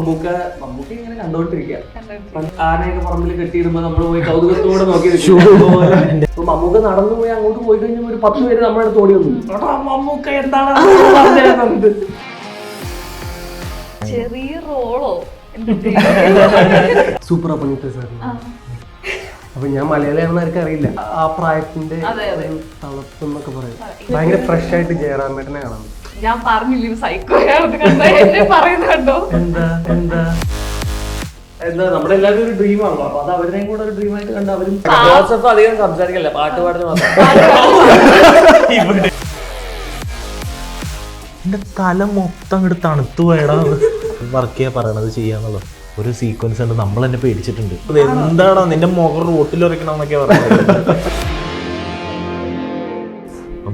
മമ്മൂക്ക മമ്മൂക്ക ഇങ്ങനെ കണ്ടോണ്ടിരിക്കുക ആനയൊക്കെ പറമ്പിൽ കെട്ടിയിടുമ്പോ നമ്മൾ പോയി കൗതുകത്തോടെ നോക്കി. അപ്പൊ മമ്മൂക്ക നടന്നു പോയി അങ്ങോട്ട് പോയി കഴിഞ്ഞാൽ ഒരു പത്ത് പേര് നമ്മുടെ അടുത്ത് ഓടി വന്നു. മമ്മൂക്ക എന്താണ്. ചെറിയ റോളോ? Super അപ്പണിട്ട് sir. അപ്പൊ ഞാൻ മലയാളിയാണെന്ന് ആർക്കും അറിയില്ല. ആ പ്രായത്തിന്റെ. തളപ്പ് എന്നൊക്കെ പറയും. ഭയങ്കര ഫ്രഷ് ആയിട്ട് ജയറാമേട്ടനെ കാണാം ഞാൻ പറഞ്ഞില്ല സൈക്കോയാണെന്ന് കണ്ടോ? എന്നെ പറയുന്നുണ്ടോ? എന്താ എന്താ? എന്താ നമ്മുടെ എല്ലാവരും ഒരു ഡ്രീം ആണല്ലോ. അപ്പൊ അത് അവരുടെയും കൂടെ ഒരു ഡ്രീം ആയിട്ട് കണ്ട് അവരും ജോസഫ് അധികം സംസാരിക്കല്ല? പാട്ട് പാടുന്ന മാത്രം. എന്റെ തല മൊത്തം അങ്ങോട്ട് തണുത്തു പോയടാ. വർക്ക് ചെയ്യാ പറയണത് ചെയ്യാന്നുള്ളത് ഒരു സീക്വൻസ് ഉണ്ട്. നമ്മൾ എന്നെ പേടിച്ചിട്ടുണ്ട്. ഇത് എന്താടാ നിന്റെ മുഖം റോട്ടിൽ ഉറയ്ക്കണമെന്നൊക്കെ പറയുന്നത്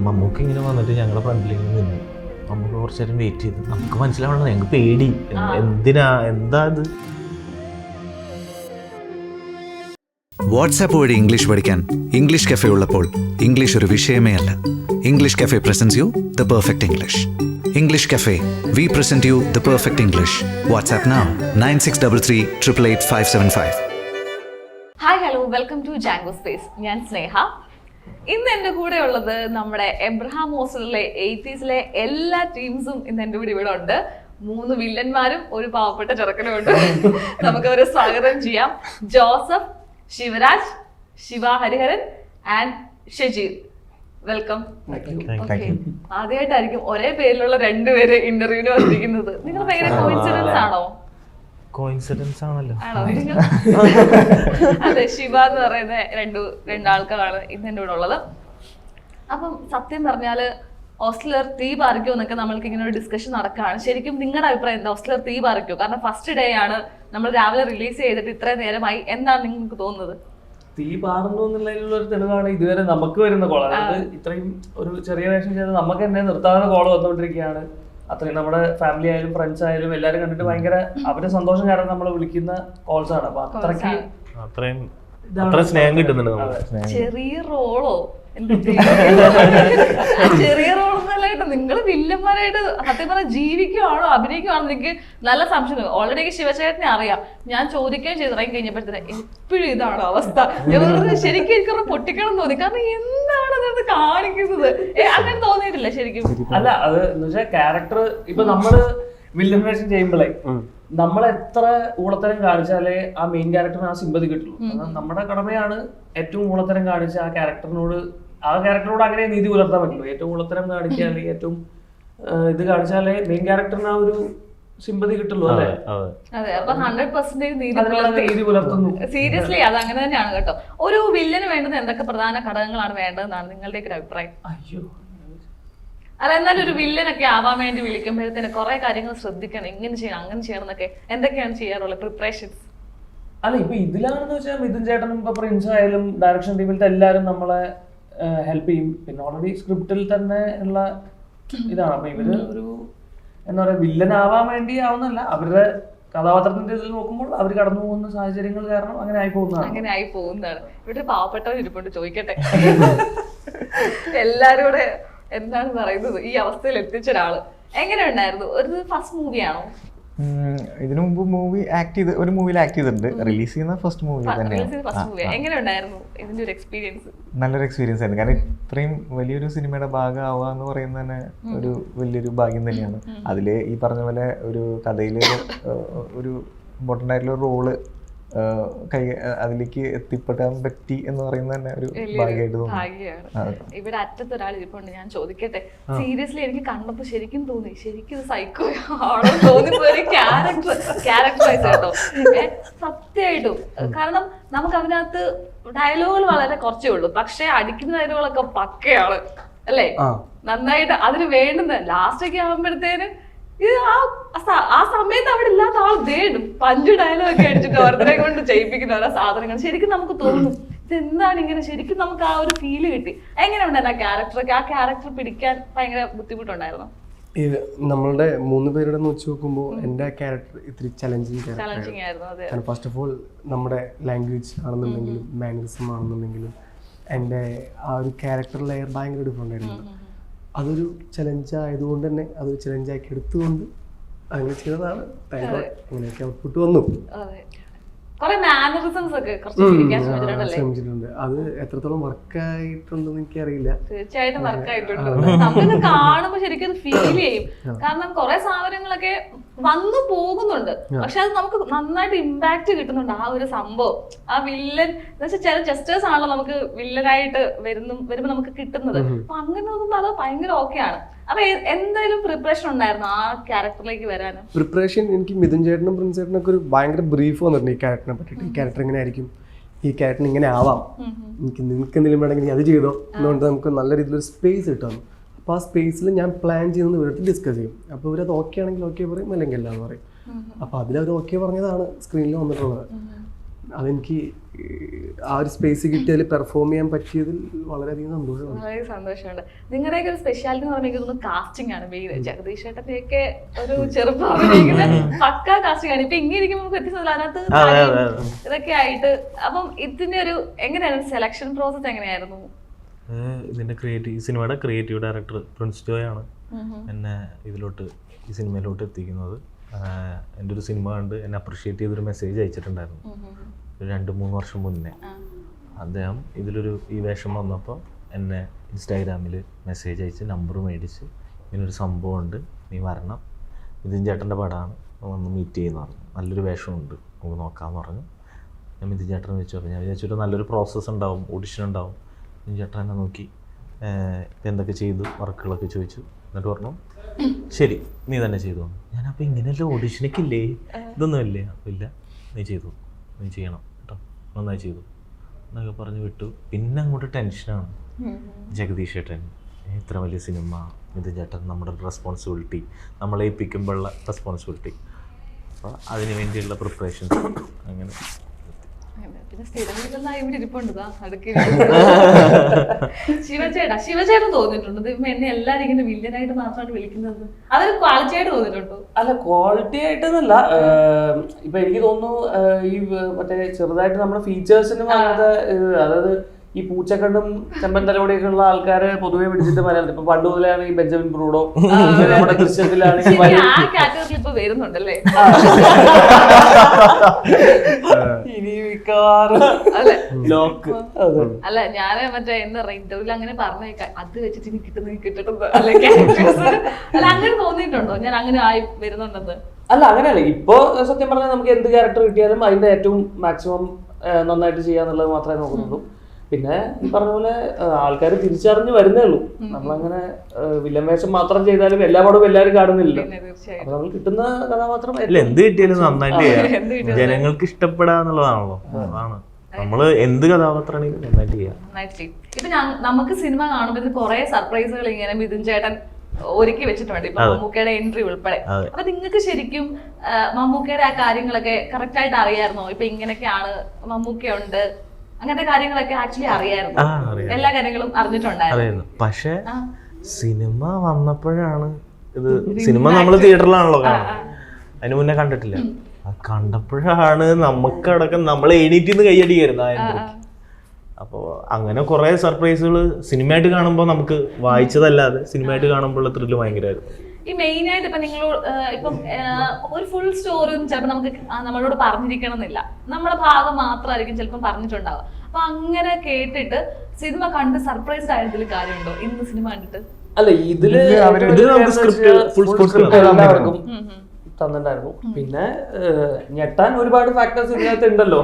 മമ്മൂക്ക് ഇങ്ങനെ വന്നിട്ട് ഞങ്ങളെ ഫ്രണ്ടിൽ നിന്നു. നമുക്ക് കുറച്ചു നേരം വെയിറ്റ് ചെയ്ത്. നമുക്ക് മനസ്സിലാവണം ഞങ്ങൾക്ക് പേടി. എന്തിനാ? എന്താ ഇത്? വാട്സാപ്പ് വഴി ഇംഗ്ലീഷ് പഠിക്കാൻ ഇംഗ്ലീഷ് കഫേ ഉള്ളപ്പോൾ ഇംഗ്ലീഷ് ഒരു വിഷയമേ അല്ല. English cafe presents you the perfect English English cafe we present you the perfect English WhatsApp now nine six double three triple eight five seven five hi hello welcome to Jango space ഞാൻ സ്നേഹ. ഇന്ന് എന്റെ കൂടെ ഉള്ളത് നമ്മുടെ Abraham ഹോസ്റ്റലിലെ എയ്റ്റീസിലെ എല്ലാ ടീംസും ഇന്ന് എന്റെ കൂടെ ഇവിടെ ഉണ്ട്. മൂന്ന് വില്ലന്മാരും ഒരു പാവപ്പെട്ട ചെറുക്കനും ഉണ്ട്. നമുക്ക് അവരെ സ്വാഗതം ചെയ്യാം. Joseph Shivraj Shiva Hariharan and Shajeer. Welcome okay ആദ്യമായിട്ടായിരിക്കും ഒരേ പേരിലുള്ള രണ്ടുപേര് ഇന്റർവ്യൂവിന് വന്നിരിക്കുന്നത്. നിങ്ങൾ ഭയങ്കര കോയിൻസിഡൻസ് ആണോ? കോയിൻസിഡൻസ് ആണല്ലോ. അതെ ശിവ എന്ന് പറയുന്ന രണ്ടു രണ്ടാൾക്കാരാണ് ഇന്ന് എന്റെ കൂടെ ഉള്ളത്. അപ്പം സത്യം പറഞ്ഞാൽ ഹോസ്റ്റലർ തീ പാറിക്കോ എന്നൊക്കെ നമ്മൾക്ക് ഇങ്ങനെ ഒരു ഡിസ്കഷൻ നടക്കുകയാണ് ശരിക്കും നിങ്ങളുടെ അഭിപ്രായം എന്താ? ഹോസ്റ്റലർ തീ പാറിക്കോ? കാരണം ഫസ്റ്റ് ഡേ ആണ് നമ്മൾ രാവിലെ റിലീസ് ചെയ്തിട്ട് ഇത്രയും നേരമായി. എന്താണ് നിങ്ങൾക്ക് തോന്നുന്നത്? തീ പാറുന്നു എന്നുള്ളതിലുള്ള ഒരു തെളിവാണ് ഇതുവരെ നമുക്ക് വരുന്ന കോൾ അതായത് ഇത്രയും ഒരു ചെറിയ വേഷം ചെയ്ത് നമുക്ക് തന്നെ നിർത്താവുന്ന കോൾ വന്നുകൊണ്ടിരിക്കുകയാണ്. അത്രയും നമ്മുടെ ഫാമിലി ആയാലും ഫ്രണ്ട്സ് ആയാലും എല്ലാവരും കണ്ടിട്ട് ഭയങ്കര അവരുടെ സന്തോഷം കാരണം നമ്മൾ വിളിക്കുന്ന കോൾസ് ആണ്. അപ്പൊ അത്രയ്ക്ക് അത്രയും സ്നേഹം കിട്ടുന്നുണ്ട് ചെറിയ റോളോ? ചെറിയ കേട്ടോ നിങ്ങൾ വില്ലന്മാരായിട്ട് സത്യം പറഞ്ഞാൽ ജീവിക്കുവാണോ അഭിനയിക്കുവാണോ എനിക്ക് നല്ല സംശയം ഓൾറെഡി എനിക്ക് ശിവചേട്ടനെ അറിയാം. ഞാൻ ചോദിക്കുകയും ചെയ്ത് ഇറങ്ങി കഴിഞ്ഞപ്പോഴത്തേന് എപ്പോഴും ഇതാണോ അവസ്ഥ. ശരിക്കും എനിക്ക് പൊട്ടിക്കണം എന്ന് തോന്നി. കാരണം എന്താണ് അതിനകത്ത് കാണിക്കുന്നത്? അങ്ങനെ തോന്നിയിട്ടില്ല ശരിക്കും. അല്ല അത് എന്ന് വെച്ചാൽ ക്യാരക്ടർ ഇപ്പൊ നമ്മൾ വില്ലന്മേഷൻ ചെയ്യുമ്പോഴേ നമ്മൾ എത്ര ഊളത്തരം കാണിച്ചാലേ ആ മെയിൻ ക്യാരക്ടറിന് ആ സിമ്പതി കിട്ടുള്ളൂ. നമ്മുടെ കടമയാണ് ഏറ്റവും ഊളത്തരം കാണിച്ച് ആ ക്യാരക്ടറിനോട് ആ ക്യാരക്ടറോട് അങ്ങനെ നീതി പുലർത്താൻ പറ്റുള്ളൂ. ഏറ്റവും ഉള്ളത്തരം കാണിക്കുക അല്ലെങ്കിൽ ഏറ്റവും ഇത് കാണിച്ചാലേ മെയിൻ ക്യാരക്ടറിന് ആ ഒരു സിമ്പതി കിട്ടുള്ളൂ അല്ലേ? അതെ അപ്പൊ ഹൺഡ്രഡ് പെർസെന്റേജ് പുലർത്തുന്നു. സീരിയസ്ലി അത് അങ്ങനെ തന്നെയാണ് കേട്ടോ. ഒരു വില്ലന് വേണ്ടുന്ന എന്തൊക്കെ പ്രധാന ഘടകങ്ങളാണ് വേണ്ടതെന്നാണ് നിങ്ങളുടെയൊക്കെ ഒരു അഭിപ്രായം? അയ്യോ. അല്ല എന്നാലും ഒരു വില്ലനൊക്കെ ആവാൻ വേണ്ടി വിളിക്കുമ്പോഴത്തേന് കുറെ കാര്യങ്ങൾ ശ്രദ്ധിക്കണം. ഇങ്ങനെ ചെയ്യണം അങ്ങനെ ചെയ്യണം എന്നൊക്കെ എന്തൊക്കെയാണ് ചെയ്യാറുള്ളത്? പ്രിപ്പറേഷൻസ് അല്ല ഇപ്പൊ ഇതിലാണെന്ന് വെച്ചാൽ മിഥുൻ ചേട്ടനും ഇപ്പൊ പ്രിൻസ് ആയാലും ഡയറക്ഷൻ ടീമിലത്തെ എല്ലാരും നമ്മളെ ഹെൽപ്പ് ചെയ്യും. പിന്നെ ഓൾറെഡി സ്ക്രിപ്റ്റിൽ തന്നെ ഉള്ള ഇതാണ്. അപ്പൊ ഇവർ ഒരു എന്താ പറയാ വില്ലൻ ആവാൻ വേണ്ടി ആവുന്നല്ല അവരുടെ കഥാപാത്രത്തിന്റെ ഇതിൽ നോക്കുമ്പോൾ അവർ കടന്നു പോകുന്ന സാഹചര്യങ്ങൾ കാരണം അങ്ങനെ ആയി പോകുന്നതാണ്. അങ്ങനെ ആയി പോകുന്നതാണ്. ഇവിടെ ഒരു പാവപ്പെട്ടവർ ഇരിപ്പുണ്ട്. ചോദിക്കട്ടെ. എല്ലാരും കൂടെ എന്താണ് പറയുന്നത്? ഈ അവസ്ഥയിൽ എത്തിച്ച ഒരാൾ. എങ്ങനെ ഉണ്ടായിരുന്നു? ഒരു ഫസ്റ്റ് മൂവിയാണോ ഇതിനു മുമ്പ് മൂവി ആക്ട് ചെയ്ത് ഒരു മൂവിയിൽ ആക്ട് ചെയ്തിട്ടുണ്ട്. റിലീസ് ചെയ്യുന്ന ഫസ്റ്റ് മൂവി തന്നെയാണ്. എക്സ്പീരിയൻസ് നല്ലൊരു എക്സ്പീരിയൻസ് ആയിരുന്നു. കാരണം ഇത്രയും വലിയൊരു സിനിമയുടെ ഭാഗമാവുക എന്ന് പറയുന്നത് തന്നെ ഒരു വലിയൊരു ഭാഗ്യം തന്നെയാണ്. അതിൽ ഈ പറഞ്ഞ പോലെ ഒരു കഥയിൽ ഒരു ഇമ്പോർട്ടന്റ് ആയിട്ടുള്ള റോൾ കൈ അതിലേക്ക് എത്തിപ്പെടാൻ പറ്റി എന്ന് പറയുന്നത് തന്നെ ഒരു ഭാഗ്യമായിട്ട് തോന്നുന്നു. ഇവിടെ അറ്റത്ത് ഒരാൾ ഇരിപ്പുണ്ട് ഞാൻ ചോദിക്കട്ടെ. സീരിയസ്ലി എനിക്ക് കണ്ടപ്പോ ശരിക്കും തോന്നി ശരിക്കും സൈക്കോ ആണോ തോന്നിപ്പോ ഒരു ക്യാരക്ടർ ക്യാരക്ടറൈസ് കേട്ടോ. സത്യമായിട്ടും. കാരണം നമുക്ക് അതിനകത്ത് ഡയലോഗുകൾ വളരെ കുറച്ചേ ഉള്ളൂ. പക്ഷെ അടിക്കുന്ന ഡയലോഗുകളൊക്കെ പക്കയാണ്. അല്ലേ? നന്നായിട്ട് അതിന് വേണ്ടുന്ന ലാസ്റ്റ് ഒക്കെ ആകുമ്പോഴത്തേന് ഇത് ആ സമയത്ത് അവിടെ ഇല്ലാത്ത ആൾ വേണം പഞ്ച് ഡയലോഗ് അടിച്ചിട്ട് ഓരോരുത്തരെ കൊണ്ട് ചെയ്യിപ്പിക്കുന്ന ഓരോ സാധനങ്ങൾ. ശരിക്കും നമുക്ക് തോന്നും ഇതെന്താണ് ഇങ്ങനെ? ശരിക്കും നമുക്ക് ആ ഒരു ഫീൽ കിട്ടി. എങ്ങനെ ഉണ്ടായിരുന്നു ആ ക്യാരക്ടറൊക്കെ ആ ക്യാരക്ടർ പിടിക്കാൻ ഭയങ്കര ബുദ്ധിമുട്ടുണ്ടായിരുന്നു? ഇത് നമ്മളുടെ മൂന്ന് പേരുടെ വെച്ച് നോക്കുമ്പോൾ എന്റെ ക്യാരക്ടർ ഇത്തിരി challenging character first of all നമ്മുടെ ലാംഗ്വേജ് ആണെന്നുണ്ടെങ്കിലും മാനറിസം ആണെന്നുണ്ടെങ്കിലും എന്റെ ആ ഒരു ക്യാരക്ടർ ലെയർ ഭയങ്കര ഡിഫറെന്റ് ആയിരുന്നു. അതൊരു ചലഞ്ച് ആയതുകൊണ്ട് തന്നെ അതൊരു ചലഞ്ചാക്കി എടുത്തുകൊണ്ട് അങ്ങനെ ചെയ്തതാണ്. അങ്ങനെയൊക്കെ ഔട്ട്പുട്ട് വന്നു. ശ്രമിച്ചിട്ടുണ്ട്. അത് എത്രത്തോളം വർക്കായിട്ടുണ്ടെന്ന് എനിക്കറിയില്ല. തീർച്ചയായിട്ടും വർക്ക് ആയിട്ടുണ്ട് നമുക്കിത് കാണുമ്പോ ശരിക്കും ഫീൽ ചെയ്യും. കാരണം കുറെ സാധനങ്ങളൊക്കെ വന്നു പോകുന്നുണ്ട്. പക്ഷെ അത് നമുക്ക് നന്നായിട്ട് ഇമ്പാക്ട് കിട്ടുന്നുണ്ട് ആ ഒരു സംഭവം. ആ വില്ലൻ എന്ന് വെച്ചാൽ ചില ജസ്റ്റേഴ്സ് ആണല്ലോ നമുക്ക് വില്ലനായിട്ട് വരുന്നു വരുമ്പോ നമുക്ക് കിട്ടുന്നത്. അപ്പൊ അങ്ങനെ നോക്കുമ്പോ അത് ഭയങ്കര ഓക്കെയാണ് അപ്പൊ എന്തായാലും പ്രിപ്പറേഷൻ ഉണ്ടായിരുന്നു ആ ക്യാരക്ടറിലേക്ക് വരാനും? പ്രിപ്പറേഷൻ എനിക്ക് മിഥുൻ ചേട്ടനും പ്രിൻസ് ചേട്ടനും ഒക്കെ ഒരു ഭയങ്കര ബ്രീഫ് വന്നിട്ടുണ്ട് ഈ ക്യാരക്ടറിനെ പറ്റിയിട്ട്. ഈ ക്യാരക്ടർ ഇങ്ങനെ ആയിരിക്കും ഈ ക്യാരക്ടർ ഇങ്ങനെ ആവാം. എനിക്ക് നിനക്ക് എന്തെങ്കിലും വേണമെങ്കിൽ അത് ചെയ്തോ. എന്നുകൊണ്ട് നമുക്ക് നല്ല രീതിയിലൊരു സ്പേസ് കിട്ടും. അപ്പോൾ ആ സ്പേസിൽ ഞാൻ പ്ലാൻ ചെയ്യുന്നത് ഇവരുടെ ഡിസ്കസ് ചെയ്യും. അപ്പോൾ ഇവരത് ഓക്കെ ആണെങ്കിൽ ഓക്കെ പറയും അല്ലെങ്കിൽ അല്ല എന്ന് പറയും അപ്പോൾ അതിലത് ഓക്കെ പറഞ്ഞതാണ് സ്ക്രീനിൽ വന്നിട്ടുള്ളത്. അതെനിക്ക് ആ ഒരു സ്പേസ് കിട്ടിയതിൽ പെർഫോം ചെയ്യാൻ പറ്റിയതിൽ വളരെയധികം സന്തോഷമാണ് വളരെ സന്തോഷമുണ്ട്. നിങ്ങളുടെയൊക്കെ ഒരു സ്പെഷ്യാലിറ്റി എന്ന് പറഞ്ഞാൽ എനിക്ക് തോന്നുന്നു കാസ്റ്റിംഗ് ആണ് മെയിൻ ജഗദീഷ് ചേട്ടന്റെയൊക്കെ ഒരു ചെറുപ്പം പക്ക കാസ്റ്റിംഗ് ആണ്. ഇപ്പൊ ഇങ്ങനെ ഇരിക്കുമ്പോൾ നമുക്ക് അതിനകത്ത്. ഇതൊക്കെ ആയിട്ട്. അപ്പം ഇതിന്റെ ഒരു എങ്ങനെയായിരുന്നു സെലക്ഷൻ പ്രോസസ് എങ്ങനെയായിരുന്നു? ഇതിന്റെ ക്രിയേറ്റീവ് സിനിമയുടെ ക്രിയേറ്റീവ് ഡയറക്ടർ പ്രിൻസ് ജോയാണ് എന്നെ ഇതിലോട്ട് ഈ സിനിമയിലോട്ട് എത്തിക്കുന്നത്. എന്റെ ഒരു സിനിമ കണ്ട് എന്നെ അപ്രിഷ്യേറ്റ് ചെയ്തൊരു മെസ്സേജ് അയച്ചിട്ടുണ്ടായിരുന്നു. ഒരു രണ്ട് മൂന്ന് വർഷം മുന്നേ. അദ്ദേഹം ഇതിലൊരു ഈ വേഷം വന്നപ്പോൾ എന്നെ ഇൻസ്റ്റാഗ്രാമിൽ മെസ്സേജ് അയച്ച് നമ്പർ മേടിച്ച് ഇങ്ങനൊരു സംഭവമുണ്ട് നീ വരണം. മിഥുൻ ചേട്ടന്റെ പടമാണ് വന്ന് മീറ്റ് ചെയ്യുന്ന പറഞ്ഞു. നല്ലൊരു വേഷമുണ്ട് നമുക്ക് നോക്കാമെന്ന് പറഞ്ഞു. ഞാൻ മിഥുൻ ചേട്ടനെ വെച്ച് അപ്പോൾ ഞാൻ വിചാരിച്ചിട്ട് നല്ലൊരു പ്രോസസ്സ് ഉണ്ടാവും ഓഡിഷൻ ഉണ്ടാവും. മിഥുൻ ചേട്ടൻ എന്നെ നോക്കി. എന്തൊക്കെ ചെയ്തു? വർക്കുകളൊക്കെ ചോദിച്ചു. എന്നിട്ട് പറഞ്ഞു ശരി നീ തന്നെ ചെയ്തു ഞാൻ ഞാനപ്പോൾ ഇങ്ങനെയല്ല ഓഡിഷനൊക്കെ ഇല്ലേ? ഇതൊന്നും ഇല്ലേ? അപ്പോൾ ഇല്ല നീ ചെയ്തു. നീ ചെയ്യണം കേട്ടോ. നന്നായി ചെയ്തു എന്നൊക്കെ പറഞ്ഞ് വിട്ടു. പിന്നെ അങ്ങോട്ട് ടെൻഷനാണ് ജഗദീഷ് ചേട്ടൻ ഇത്ര വലിയ സിനിമ. ഇത് ചേട്ടൻ നമ്മുടെ റെസ്പോൺസിബിലിറ്റി നമ്മളെ ഏൽപ്പിക്കുമ്പോഴുള്ള റെസ്പോൺസിബിലിറ്റി അപ്പോൾ അതിന് വേണ്ടിയുള്ള പ്രിപ്പറേഷൻസ് അങ്ങനെ പിന്നെ സ്ഥിരം ഇവിടെ അടുക്കി ശിവചേട്ടാ ശിവചേട്ടൻ തോന്നിയിട്ടുണ്ട്. ദൈവമേ, എന്നെ എല്ലാരും ഇങ്ങനെ വില്ലനായിട്ട് മാത്രമാണ് വിളിക്കുന്നത്. അതൊരു ക്വാളിറ്റിയായിട്ട് തോന്നിയിട്ടുണ്ടോ? അല്ല ക്വാളിറ്റി ആയിട്ടെന്നല്ല ഇപ്പൊ എനിക്ക് തോന്നുന്നു ഈ മറ്റേ ചെറുതായിട്ട് നമ്മുടെ ഫീച്ചേഴ്സിന് അങ്ങനത്തെ അതായത് ഈ പൂച്ചക്കണ്ണും ചെമ്പൻ തലമുടിയൊക്കെ ഉള്ള ആൾക്കാരെ പൊതുവെ പിടിച്ചിട്ട് മലയാളത്തിൽ ഇപ്പൊ പണ്ട് മുതലാണ് ഈ ബെഞ്ചമിൻ ബ്രൂഡോ നമ്മുടെ ദൃശ്യത്തിലാണെങ്കിൽ ഇപ്പൊ വരുന്നുണ്ടല്ലേ? ഇനി മിക്കവാറും. അല്ലെ? ലോക്ക്. അല്ല ഞാൻ മറ്റേ എന്താ പറയാ ഇന്റർവ്യൂൽ അങ്ങനെ പറഞ്ഞേക്കാം. അത് വെച്ചിട്ട് ഇനി കിട്ടുന്ന കിട്ടട്ടെന്ന് അല്ലെ അല്ല അങ്ങനെ തോന്നിയിട്ടുണ്ടോ? ഞാൻ അങ്ങനെ ആയി വരുന്നുണ്ടെന്ന്. അല്ല അങ്ങനെയല്ല. ഇപ്പോ സത്യം പറഞ്ഞാൽ നമുക്ക് എന്ത് ക്യാരക്ടർ കിട്ടിയാലും അതിന്റെ ഏറ്റവും മാക്സിമം നന്നായിട്ട് ചെയ്യാന്നുള്ളത് മാത്രമേ നോക്കുന്നുള്ളൂ. പിന്നെ ഈ പറഞ്ഞ പോലെ ആൾക്കാർ തിരിച്ചറിഞ്ഞ് വരുന്നേ ഉള്ളൂ. നമ്മളങ്ങനെ വില്ലമേശം മാത്രം ചെയ്താലും എല്ലാ പടവും എല്ലാവരും കാണുന്നില്ല അപ്പൊ നമ്മൾ കിട്ടുന്ന കഥാപാത്രം ഇല്ല എന്ത് കിട്ടിയാലും നന്നായിട്ട് ചെയ്യാം. ജനങ്ങൾക്ക് ഇഷ്ടപ്പെടാന്നുള്ളതാണല്ലോ അതാണ്. നമ്മൾ എന്ത് കഥാപാത്രമാണെങ്കിലും നന്നായിട്ട് ചെയ്യാം. ഇപ്പൊ ഞാൻ നമുക്ക് സിനിമ കാണുമ്പോൾ കുറെ സർപ്രൈസുകൾ ഇങ്ങനെ മിഥുൻ ചേട്ടൻ ഒരുക്കി വെച്ചിട്ടുണ്ട്. ഇപ്പൊ മമ്മൂക്കയുടെ എൻട്രി ഉൾപ്പെടെ. അപ്പൊ നിങ്ങൾക്ക് ശരിക്കും മമ്മൂക്കയുടെ ആ കാര്യങ്ങളൊക്കെ കറക്റ്റ് ആയിട്ട് അറിയായിരുന്നോ? ഇപ്പൊ ഇങ്ങനെയൊക്കെയാണ് മമ്മൂക്കയുണ്ട്. അങ്ങനത്തെ കാര്യങ്ങളൊക്കെ ആക്ച്വലി അറിയായിരുന്നു. എല്ലാ കാര്യങ്ങളും അറിഞ്ഞിട്ടുണ്ടായിരുന്നു. പക്ഷെ സിനിമ വന്നപ്പോഴാണ് ഇത് സിനിമ നമ്മൾ തിയേറ്ററിലാണല്ലോ കാണുന്നത്. അതിന് മുന്നേ കണ്ടിട്ടില്ല. കണ്ടപ്പോഴാണ് നമുക്കടക്കം നമ്മൾ എണീറ്റിന്ന് നിന്ന് കൈയടിക്കായിരുന്നു അപ്പോൾ അങ്ങനെ കുറേ സർപ്രൈസുകൾ സിനിമയായിട്ട് കാണുമ്പോൾ നമുക്ക് വായിച്ചതല്ലാതെ സിനിമയായിട്ട് കാണുമ്പോഴുള്ള ത്രില്ല് ഭയങ്കരമായിരുന്നു. ഈ മെയിൻ ആയിട്ട് ഇപ്പൊ നിങ്ങൾ ഇപ്പം ഒരു ഫുൾ സ്റ്റോറി ഒന്നും ചിലപ്പോൾ നമുക്ക് നമ്മളോട് പറഞ്ഞിരിക്കണം എന്നില്ല നമ്മുടെ ഭാഗം മാത്രമായിരിക്കും ചിലപ്പോൾ പറഞ്ഞിട്ടുണ്ടാവുക. അപ്പൊ അങ്ങനെ കേട്ടിട്ട് സിനിമ കണ്ട് സർപ്രൈസ് ആയതിൽ കാര്യമുണ്ടോ? ഇന്ന് സിനിമ കണ്ടിട്ട്? അല്ല ഇതിൽ എല്ലാവർക്കും. തന്നിട്ടുണ്ടായിരുന്നു. പിന്നെ ഞെട്ടാൻ ഒരുപാട് ഫാക്ടേഴ്സ് ഇതിനകത്ത് ഉണ്ടല്ലോ.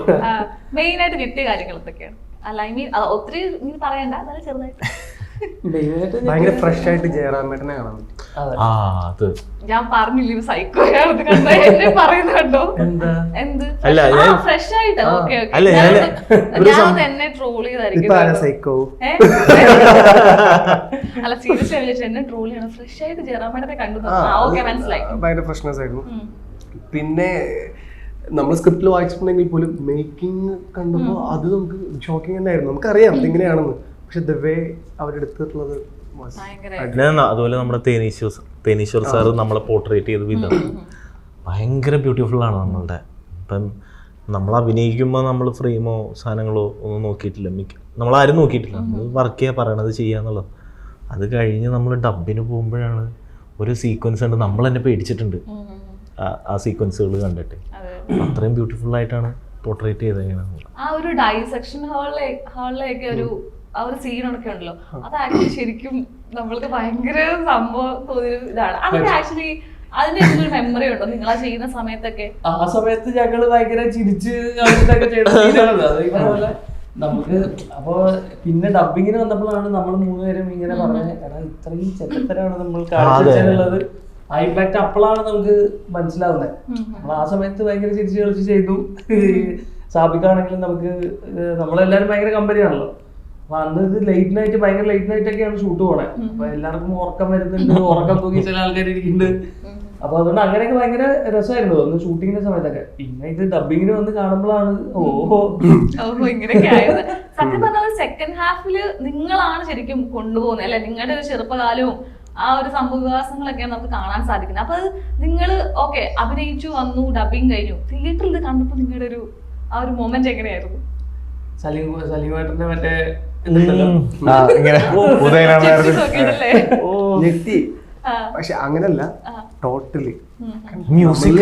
മെയിൻ ആയിട്ട് കിട്ടിയ കാര്യങ്ങൾ എന്തൊക്കെയാണ്? അല്ല ഐ മീൻ ഒത്തിരി പറയണ്ട എന്നാലും ചെറുതായിട്ട്. ഭയങ്കര ഫ്രഷ് ആയിട്ട് ജയറാമേട്ടനെ കാണാൻ പറ്റും. ആ അത്. ഞാൻ പറഞ്ഞില്ല സൈക്കോയാണെന്ന് കണ്ടോ എന്നെ പറയുന്നത് കണ്ടോ? എന്ത്? അല്ല, ഞാൻ- ഫ്രഷ് ആയിട്ട് ഓക്കെ അല്ല, ഞാൻ- ഞാൻ എന്നെ ട്രോൾ ഇപ്പൊ ആരാ ചെയ്തായിരിക്കും സൈക്കോ ഏ? അല്ല സീരിയസ് വിളിച്ചു എന്നെ ട്രോൾ ചെയ്യണം. ഫ്രഷ് ആയിട്ട് കണ്ടു ഓക്കെ മനസ്സിലായി. ഭയങ്കര ഫ്രഷ്നെസ് ആയിരുന്നു. ഉം. പിന്നെ നമ്മൾ സ്ക്രിപ്റ്റിൽ വായിച്ചിട്ടുണ്ടെങ്കിൽ പോലും മേക്കിംഗ് കണ്ടപ്പോൾ അത് നമുക്ക് ഷോക്കിംഗ് തന്നെയായിരുന്നു. നമുക്കറിയാം ഇതെങ്ങനെയാണെന്ന് പക്ഷെ ദ വേ അവരെടുത്തിട്ടുള്ളത് അതുപോലെ നമ്മുടെ തേനീശ്വർ തേനീശ്വർ സാറ് നമ്മളെ പോർട്രേറ്റ് ചെയ്ത വിധം ഭയങ്കര ബ്യൂട്ടിഫുൾ ആണ് നമ്മളുടെ. ഇപ്പം നമ്മൾ അഭിനയിക്കുമ്പോൾ നമ്മൾ ഫ്രെയിമോ സാധനങ്ങളോ ഒന്നും നോക്കിയിട്ടില്ല. മിക്ക നമ്മളാരും നോക്കിയിട്ടില്ല. നമ്മൾ വർക്ക് ചെയ്യുക പറയണത് ചെയ്യാന്നുള്ളത് അത് കഴിഞ്ഞ് നമ്മൾ ഡബിന് പോകുമ്പോഴാണ് ഒരു സീക്വൻസ് ഉണ്ട്. നമ്മൾ തന്നെ പേടിച്ചിട്ടുണ്ട്. ആ- സീക്വൻസുകൾ കണ്ടിട്ട്. അതെ അത്രയും ബ്യൂട്ടിഫുൾ ആയിട്ടാണ് പോർട്രേറ്റ് ചെയ്തേക്കുന്നത് ആ ഒരു ഡൈസെക്ഷൻ ഹാളിലെ ഹാളിലേക്ക് ഒരു ആ ഒരു സീനൊക്കെ ഉണ്ടല്ലോ. അത് ആക്ച്വലി ശരിക്കും നമ്മൾക്ക് ഭയങ്കര സംഭവം തോന്നിയൊരു ഇതാണ്. അതൊക്കെ ആക്ച്വലി അതിന്റെ എന്തൊരു മെമ്മറി ഉണ്ടോ? നിങ്ങൾ ആ ചെയ്യുന്ന സമയത്തൊക്കെ? ആ സമയത്ത് ഞങ്ങൾ ഭയങ്കര ചിരിച്ച് നമുക്ക് അപ്പൊ പിന്നെ ഡബിങ്ങിന് വന്നപ്പോഴാണ് നമ്മൾ മൂന്നുപേരും ഇങ്ങനെ പറഞ്ഞത് എടാ ഇത്രയും ചെറ്റത്തരാണ് നമ്മൾ കാണിച്ചത് ആ ഇമ്പാക്ട് അപ്പോഴാണ് നമുക്ക് മനസ്സിലാവുന്നത് നമ്മൾ ആ സമയത്ത് ഭയങ്കര ചിരിച്ച് കളിച്ച് ചെയ്തു. സാബിക്കാണെങ്കിലും നമുക്ക് നമ്മളെല്ലാരും ഭയങ്കര കമ്പനിയാണല്ലോ അപ്പൊ അന്ന് ഇത് ലേറ്റ് നൈറ്റ് ഭയങ്കര ലൈറ്റ് നൈറ്റ് ഒക്കെയാണ് ഷൂട്ട് പോണേ. അപ്പൊ എല്ലാവർക്കും ഉറക്കം വരുന്നുണ്ട് ഉറക്കം തൂങ്ങി ചില ആൾക്കാർ ഇരിക്കുന്നുണ്ട്. അപ്പൊ അതുകൊണ്ട് അങ്ങനെയൊക്കെ ഭയങ്കര രസമായിരുന്നു അന്ന് ഷൂട്ടിങ്ങിന്റെ സമയത്തൊക്കെ. പിന്നെ ഇത് ഡബിങ്ങിന് വന്ന് കാണുമ്പോഴാണ് ഓഹോ. സത്യം പറഞ്ഞാൽ സെക്കൻഡ് ഹാഫിൽ നിങ്ങളാണ് ശരിക്കും കൊണ്ടുപോകുന്നത് അല്ലെ? നിങ്ങളുടെ ഒരു ചെറുപ്പകാലവും ആ ഒരു സംഭവവികാസങ്ങളൊക്കെയാണ് നമുക്ക് കാണാൻ സാധിക്കുന്നത്. അപ്പൊ നിങ്ങൾ ഓക്കെ അഭിനയിച്ചു വന്നു ഡബിങ് കഴിഞ്ഞു. തിയേറ്ററിൽ കണ്ടപ്പോൾ നിങ്ങളുടെ ഒരു ആ ഒരു മൊമെന്റ് എങ്ങനെയായിരുന്നു? സലീം സലീമേട്ടന്റെ മറ്റേ ഇങ്ങനെ? ഞെട്ടി. പക്ഷെ അങ്ങനല്ല. ടോട്ടലി മ്യൂസിക്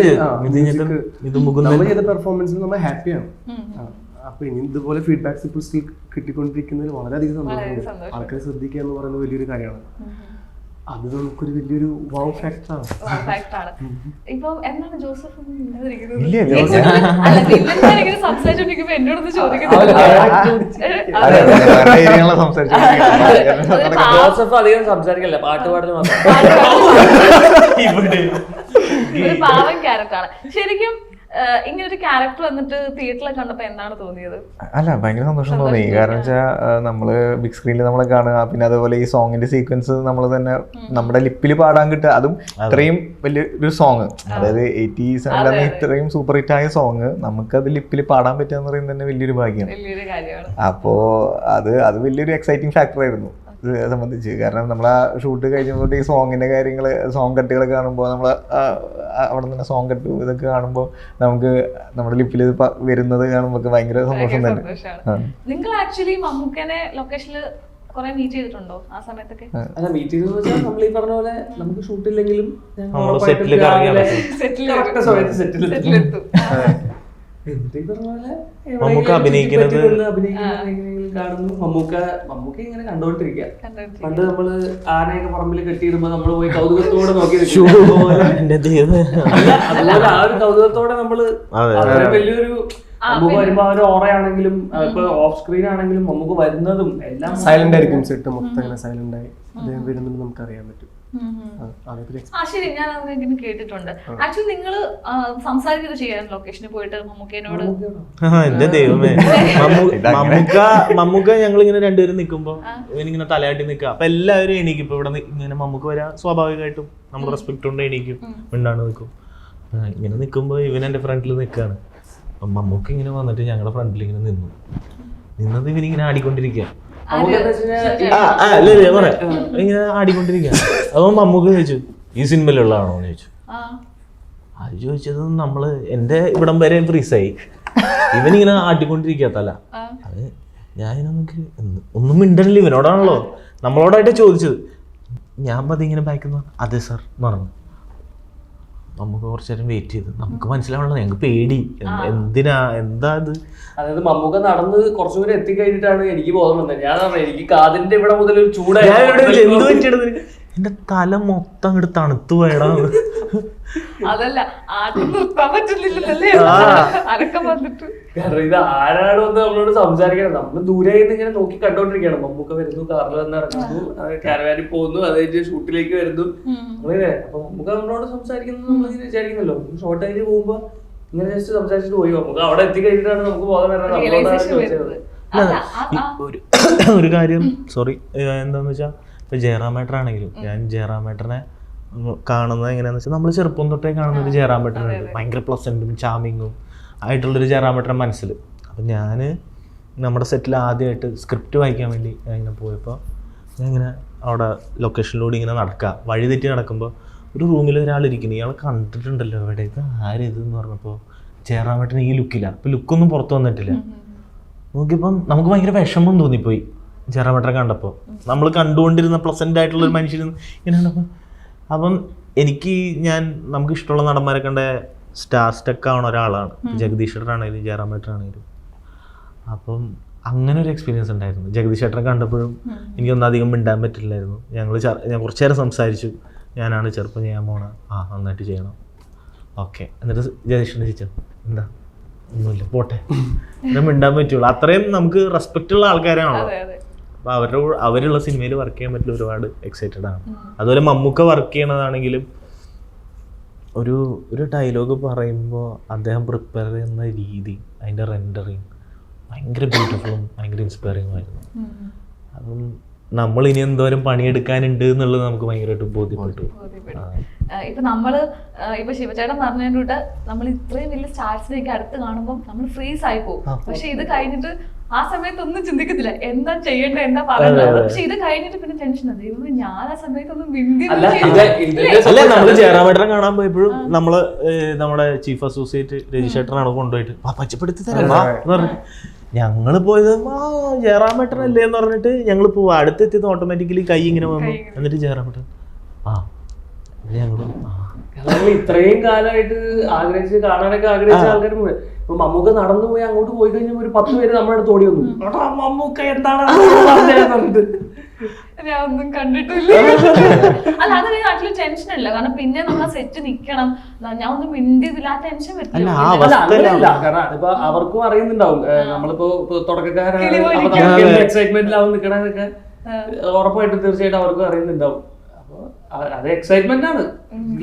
ചെയ്ത പെർഫോമൻസിൽ നമ്മൾ ഹാപ്പിയാണ്. അപ്പൊ ഇനി ഇതുപോലെ ഫീഡ്ബാക്സ് ഇപ്പോൾ സ്റ്റിൽ കിട്ടിക്കൊണ്ടിരിക്കുന്നതിൽ വളരെയധികം വളരെ സന്തോഷമുണ്ട്. സന്തോഷം. ആൾക്കാരെ ശ്രദ്ധിക്കുക എന്ന് പറയുന്നത് വലിയൊരു കാര്യമാണ്. അത് നമുക്കൊരു വലിയൊരു വാവ് ഫാക്ടറാണ്. ഇപ്പം എന്നാണ് ജോസഫ്. എന്നോട് ജോസഫ് അധികം സംസാരിക്കില്ല പാട്ട് പാടൽ മാത്രം. പാവം ക്യാരക്ടറാണ്. ശരിക്കും ഇങ്ങനെ ഒരു ക്യാരക്ടർ വന്നിട്ട് തിയേറ്ററിൽ കണ്ടപ്പോ എന്താണ് തോന്നിയത്? അല്ല ഭയങ്കര സന്തോഷം തോന്നി. കാരണം വെച്ചാൽ നമ്മൾ ബിഗ് സ്ക്രീനിൽ നമ്മളെ കാണുക പിന്നെ അതുപോലെ ഈ സോങ്ങിന്റെ സീക്വൻസ് നമ്മൾ തന്നെ നമ്മുടെ ലിപ്പിൽ പാടാൻ കിട്ടുക. അതും ഇത്രയും വലിയ ഒരു സോങ് അതായത് എയ്റ്റി സെവൻ ഇത്രയും സൂപ്പർ ഹിറ്റ് ആയ സോങ് അത് ലിപ്പിൽ പാടാൻ പറ്റുക എന്ന് പറയുന്നത് തന്നെ വലിയൊരു ഭാഗ്യമാണ് വലിയൊരു കാര്യമാണ്. അപ്പോ അത് അത് വലിയൊരു എക്സൈറ്റിംഗ് ഫാക്ടർ ആയിരുന്നു. സംബന്ധിച്ച്. കാരണം നമ്മൾ ആ ഷൂട്ട് കഴിഞ്ഞപ്പോൾ ഈ സോങ്ങിന്റെ കാര്യങ്ങൾ സോങ് കട്ടുകളൊക്കെ കാണുമ്പോൾ നമ്മൾ അവിടെ നിന്ന് സോങ് കട്ട് ഇതൊക്കെ കാണുമ്പോൾ നമുക്ക് നമ്മുടെ ലിപ്പിൽ ഇത് വരുന്നത് കാണുമ്പോൾ ഭയങ്കര സന്തോഷം തന്നെ. നിങ്ങൾ ആക്ച്വലി മമ്മൂക്കനെ ലൊക്കേഷനിൽ കുറെ മീറ്റ് ചെയ്തിട്ടുണ്ടോ ആ സമയത്തൊക്കെ? അല്ല മീറ്റ് ചെയ്തെന്ന് വെച്ചാൽ നമ്മൾ ഈ പറഞ്ഞ പോലെ നമുക്ക് ഷൂട്ടില്ലെങ്കിലും സെറ്റിൽ സെറ്റിൽ സെറ്റിൽ. സെറ്റിലെത്തും മമ്മൂക്ക അഭിനയിക്കുന്നത് കാണുന്നു. മമ്മൂക്ക മമ്മൂക്ക ഇങ്ങനെ കണ്ടോണ്ടിരിക്കുക പണ്ട് നമ്മൾ ആനയൊക്കെ പറമ്പിൽ കെട്ടിയിടുമ്പോ നമ്മൾ പോയി കൗതുകത്തോടെ നോക്കി നിൽക്കും. അതുപോലെ ദൈവമേ. അല്ല, ആ ഒരു കൗതുകത്തോടെ നമ്മൾ അതെ. അത്രയും വലിയൊരു നമുക്ക് വരുമ്പോ അവർ ഒരു ഓറയാണെങ്കിലും ഇപ്പൊ ഓഫ് സ്ക്രീൻ ആണെങ്കിലും നമുക്ക് വരുന്നതും എല്ലാം സൈലന്റ് ആയിരിക്കും. സെറ്റ് മൊത്തം അങ്ങനെ സൈലന്റ് ആയി. വരുന്നത് നമുക്ക് അറിയാൻ പറ്റും. ആ, ശരി ഞാൻ അങ്ങനെ കേട്ടിട്ടുണ്ട്. ആക്ച്വലി നിങ്ങൾ സംസാരിക്കുന്നത് ചെയ്യാൻ ലൊക്കേഷനിൽ പോയിട്ട് മമ്മൂക്കേനോട്. എന്റെ ദൈവമേ. മമ്മൂ- മമ്മൂക്ക മമ്മൂക്ക ഞങ്ങൾ ഇങ്ങനെ രണ്ടുപേരും നിൽക്കുമ്പോ ഇങ്ങനെ തലയാട്ടി നിൽക്കുക അപ്പൊ എല്ലാവരും എണീക്കും. ഇപ്പൊ ഇവിടെ ഇങ്ങനെ മമ്മൂക്ക വരാ സ്വാഭാവികമായിട്ടും നമ്മൾ റെസ്പെക്ട് കൊണ്ട് എണീക്കും. മിണ്ടാണ് നിൽക്കും ഇങ്ങനെ നിൽക്കുമ്പോ ഇവൻ എന്റെ ഫ്രണ്ടിൽ നിൽക്കുകയാണ് മമ്മൂക്ക ഇങ്ങനെ വന്നിട്ട് ഞങ്ങളുടെ ഫ്രണ്ടിൽ ഇങ്ങനെ നിന്നു. നിന്നത് ഇവനിങ്ങനെ ആടിക്കൊണ്ടിരിക്കുക പറയാം. ഇങ്ങനെ ആടിക്കൊണ്ടിരിക്കുക അപ്പം മമ്മൂക്ക ചോദിച്ചു ഈ സിനിമയിലുള്ളതാണോ? എന്ന് ചോദിച്ചു. ആ. അത് ചോദിച്ചത് നമ്മൾ എന്റെ ഇവിടം വരെ ഫ്രീസായി. ഇവനിങ്ങനെ ആട്ടിക്കൊണ്ടിരിക്കാത്തല്ല. അത് ഞാൻ നമുക്ക് ഒന്നും മിണ്ടണില്ല ഇവനോടാണല്ലോ. നമ്മളോടായിട്ട് ചോദിച്ചത്. ഞാൻ പതി ഇങ്ങനെ ബാക്കുന്ന അതെ സാർ എന്ന് പറഞ്ഞു. നമുക്ക് കുറച്ചു നേരം വെയിറ്റ് ചെയ്ത്. നമുക്ക് മനസ്സിലാവണല്ലോ ഞങ്ങൾക്ക് പേടി. എന്തിനാ എന്താ ഇത്? അതായത് മമ്മൂക്ക നടന്ന് കുറച്ചും കൂടി എത്തിക്കഴിഞ്ഞിട്ടാണ് എനിക്ക് ബോധം വന്നത്. ഞാൻ എനിക്ക് കാതിന്റെ ഇവിടെ മുതൽ ഒരു ചൂടായി എന്റെ തല മൊത്തം അങ്ങോട്ട് തണുത്തു പോയടാ. അതല്ല ആദ്യം നിർത്താൻ പറ്റുന്നില്ലല്ലേ അരക്കം വന്നിട്ട്. കാരണം ഇത് ആരാണ് വന്ന് നമ്മളോട് സംസാരിക്കണം നമ്മൾ ദൂരെ നിന്ന് ഇങ്ങനെ നോക്കി കണ്ടോണ്ടിരിക്കണം മമ്മൂക്ക വരുന്നു കാറിൽ വന്ന് ഇറങ്ങുന്നു കാരവാനിൽ പോകുന്നു അത് കഴിഞ്ഞ് ഷൂട്ടിലേക്ക് വരുന്നു. അങ്ങനെ അപ്പൊ മമ്മൂക്ക നമ്മളോട് സംസാരിക്കുന്നത് നമ്മളിങ്ങനെ വിചാരിക്കുന്നല്ലോ ഷോർട്ട് ആയിട്ട് പോകുമ്പോ ഇങ്ങനെ ജസ്റ്റ് സംസാരിച്ചിട്ട് പോയി. നമുക്ക് അവിടെ എത്തിക്കഴിഞ്ഞിട്ടാണ് നമുക്ക് ബോധം വരാൻ നമ്മളോടാണ് ചോദിച്ചത്. ഒരു ഒരു കാര്യം സോറി എന്താന്ന് വെച്ചാൽ ഇപ്പൊ ജയറാമേട്ടനാണെങ്കിലും ഞാൻ ജയറാമേട്ടനെ കാണുന്നത് എങ്ങനെയാന്ന് വെച്ചാൽ നമ്മൾ ചെറുപ്പം തൊട്ടേ കാണുന്ന ഒരു ജയറാമേട്ടനുണ്ട് ഭയങ്കര പ്ലസന്റും ചാമിങ്ങും ആയിട്ടുള്ളൊരു ജയറാമേട്ടൻ മനസ്സിൽ അപ്പം ഞാൻ നമ്മുടെ സെറ്റിൽ ആദ്യമായിട്ട് സ്ക്രിപ്റ്റ് വായിക്കാൻ വേണ്ടി ഞാൻ ഇങ്ങനെ പോയപ്പോൾ ഞാൻ ഇങ്ങനെ അവിടെ ലൊക്കേഷനിലൂടെ ഇങ്ങനെ നടക്കുക വഴി തെറ്റി നടക്കുമ്പോൾ ഒരു റൂമിൽ ഒരാൾ ഇരിക്കുന്നു. ഇയാൾ കണ്ടിട്ടുണ്ടല്ലോ ഇവിടെ ഇത് ആരിത് എന്ന് പറഞ്ഞപ്പോൾ ജയറാമേട്ടൻ ഈ ലുക്കില്ല അപ്പോൾ ലുക്കൊന്നും പുറത്ത് വന്നിട്ടില്ല. നോക്കിയപ്പം നമുക്ക് ഭയങ്കര വിഷമം തോന്നിപ്പോയി ജെറാമേട്ടനെ കണ്ടപ്പോൾ നമ്മൾ കണ്ടുകൊണ്ടിരുന്ന പ്ലസന്റ് ആയിട്ടുള്ള ഒരു മനുഷ്യൻ ഇങ്ങനെ കണ്ടപ്പോൾ അപ്പം എനിക്ക് ഞാൻ നമുക്ക് ഇഷ്ടമുള്ള നടന്മാരെ കണ്ട സ്റ്റാർ സ്റ്റക്ക് ആവണ ഒരാളാണ്. ജഗദീഷ് ആണെങ്കിലും ജയറാം ചേട്ടനാണെങ്കിലും അപ്പം അങ്ങനെ ഒരു എക്സ്പീരിയൻസ് ഉണ്ടായിരുന്നു. ജഗദീഷ് ചേട്ടനെ കണ്ടപ്പോഴും എനിക്കൊന്നും അധികം മിണ്ടാൻ പറ്റില്ലായിരുന്നു. ഞങ്ങൾ ഞാൻ കുറച്ച് നേരം സംസാരിച്ചു. ഞാനാണ് ചെറുപ്പം ചെയ്യാൻ പോണ ആ നന്നായിട്ട് ചെയ്യണം. ഓക്കെ. എന്നിട്ട് ജഗദീഷിനെ ചോദിച്ചു എന്താ? ഒന്നുമില്ല പോട്ടെ. മിണ്ടാൻ പറ്റുള്ളൂ. അത്രയും നമുക്ക് റെസ്പെക്റ്റ് ഉള്ള ആൾക്കാരാണല്ലോ. അപ്പോൾ അവരുടെ അവരുള്ള സിനിമയിൽ വർക്ക് ചെയ്യാൻ പറ്റില്ല ഒരുപാട് എക്സൈറ്റഡ് ആണ്. അതുപോലെ മമ്മൂക്ക വർക്ക് ചെയ്യണതാണെങ്കിലും ഒരു ഒരു ഡയലോഗ് പറയുമ്പോൾ അദ്ദേഹം പ്രിപ്പയർ ചെയ്യുന്ന രീതി അതിന്റെ റെൻഡറിങ് ഭയങ്കര ബ്യൂട്ടിഫുള്ളും ഭയങ്കര ഇൻസ്പയറിംഗും ആയിരുന്നു. അപ്പം നമ്മൾ ഇനി എന്തോരം പണിയെടുക്കാനുണ്ട് എന്നുള്ളത് നമുക്ക് ഭയങ്കരമായിട്ട് ബോധ്യപ്പെട്ടു. ഇപ്പൊ നമ്മൾ ഇപ്പൊ ശിവചേട്ടൻ പറഞ്ഞതിലൂടെ നമ്മൾ ഇത്രയും വലിയ സ്റ്റാർസിനെയൊക്കെ അടുത്ത് കാണുമ്പോൾ നമ്മൾ ഫ്രീസ് ആയി പോകും. പക്ഷെ ഇത് കഴിഞ്ഞിട്ട് ആ സമയത്ത് ഒന്നും ചിന്തിക്കത്തില്ല. എന്താ ചെയ്യേണ്ടത് എന്താ പറയുന്നത്. പക്ഷെ ഇത് കഴിഞ്ഞിട്ട് പിന്നെ ടെൻഷൻ ദൈവമേ ഞാൻ ആ സമയത്തൊന്നും അല്ല ഇത് ഇതിന്റെ അല്ല നമ്മൾ ജയറാമേട്ടനെ കാണാൻ പോയപ്പോഴും നമ്മൾ നമ്മുടെ ചീഫ് അസോസിയേറ്റ് രജിഷേട്ടനാണ് കൊണ്ടുപോയിട്ട് "വാ, പച്ചപ്പെടുത്തി തരാം വാ" എന്ന് പറഞ്ഞു ഞങ്ങൾ പോയത് ആ ജയറാമേട്ടനല്ലേ എന്ന് പറഞ്ഞിട്ട് ഞങ്ങൾ പോവാ. അടുത്തെത്തിയത് ഓട്ടോമാറ്റിക്കലി കൈ ഇങ്ങനെ വന്നു എന്നിട്ട് ജയറാമേട്ടൻ ആ ഞങ്ങൾ ആ. ഞങ്ങൾ ഇത്രയും കാലമായിട്ട് ആഗ്രഹിച്ച് കാണാനൊക്കെ ആഗ്രഹിച്ച ആൾക്കാർ ഇപ്പൊ മമ്മൂക്ക നടന്നു പോയി അങ്ങോട്ട് പോയി കഴിഞ്ഞാൽ ഒരു പത്ത് പേര് നമ്മുടെ അടുത്ത് ഓടി വന്നു. മമ്മൂക്ക എന്താണ്? പറഞ്ഞിട്ട് ഞാൻ ഒന്നും കണ്ടിട്ടില്ല. അല്ല അത് നാട്ടിൽ ടെൻഷൻ ഇല്ല. കാരണം പിന്നെ നമ്മൾ സെറ്റ് നിക്കണം. ഞാൻ ഒന്നും മിണ്ടിയതില്ല. ആ ടെൻഷൻ അവസ്ഥ കാരണം ഇപ്പൊ അവർക്കും അറിയുന്നുണ്ടാവും. നമ്മളിപ്പോ തുടക്കക്കാരാണ് എക്സൈറ്റ്മെന്റിലാവും നിക്കണതൊക്കെ. ഉറപ്പായിട്ടും തീർച്ചയായിട്ടും അവർക്കും അറിയുന്നുണ്ടാവും. അത് എക്സൈറ്റ്മെന്റ് ആണ്.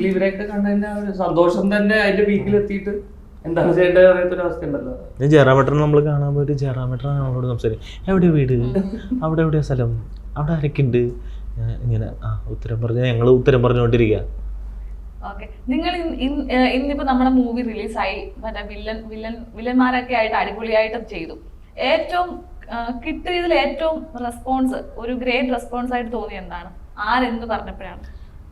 ഇവരെയൊക്കെ കണ്ടതിന്റെ ആ ഒരു സന്തോഷം തന്നെ അതിന്റെ പീക്കിൽ എത്തിയിട്ട് എന്താണ് ചെയ്യേണ്ടത് അറിയാത്തൊരു അവസ്ഥ ഉണ്ടല്ലോ ഞാൻ ജയറാമേട്ടനെ നമ്മൾ കാണാൻ പോയിട്ട് ജയറാമേട്ടൻ നമ്മളോട് സംസാരിക്കും എവിടെയാ വീട്? അവിടെ എവിടെയാ സ്ഥലം? അവിടെ ആരൊക്കെയുണ്ട് ഉണ്ട്? ഇങ്ങനെ ആ ഉത്തരം പറഞ്ഞ ഞങ്ങൾ ഉത്തരം പറഞ്ഞുകൊണ്ടിരിക്കുക നിങ്ങൾ ഇന്നിപ്പോ നമ്മുടെ മൂവി റിലീസായി മറ്റേ വില്ലൻ വില്ലൻ വില്ലന്മാരൊക്കെ ആയിട്ട് അടിപൊളിയായിട്ട് ചെയ്തു. ഏറ്റവും കിട്ടിയതിൽ ഏറ്റവും റെസ്പോൺസ് ഒരു ഗ്രേറ്റ് റെസ്പോൺസ് ആയിട്ട് തോന്നിയ എന്താണ്? ആരെന്ത് പറഞ്ഞപ്പോഴാണ്?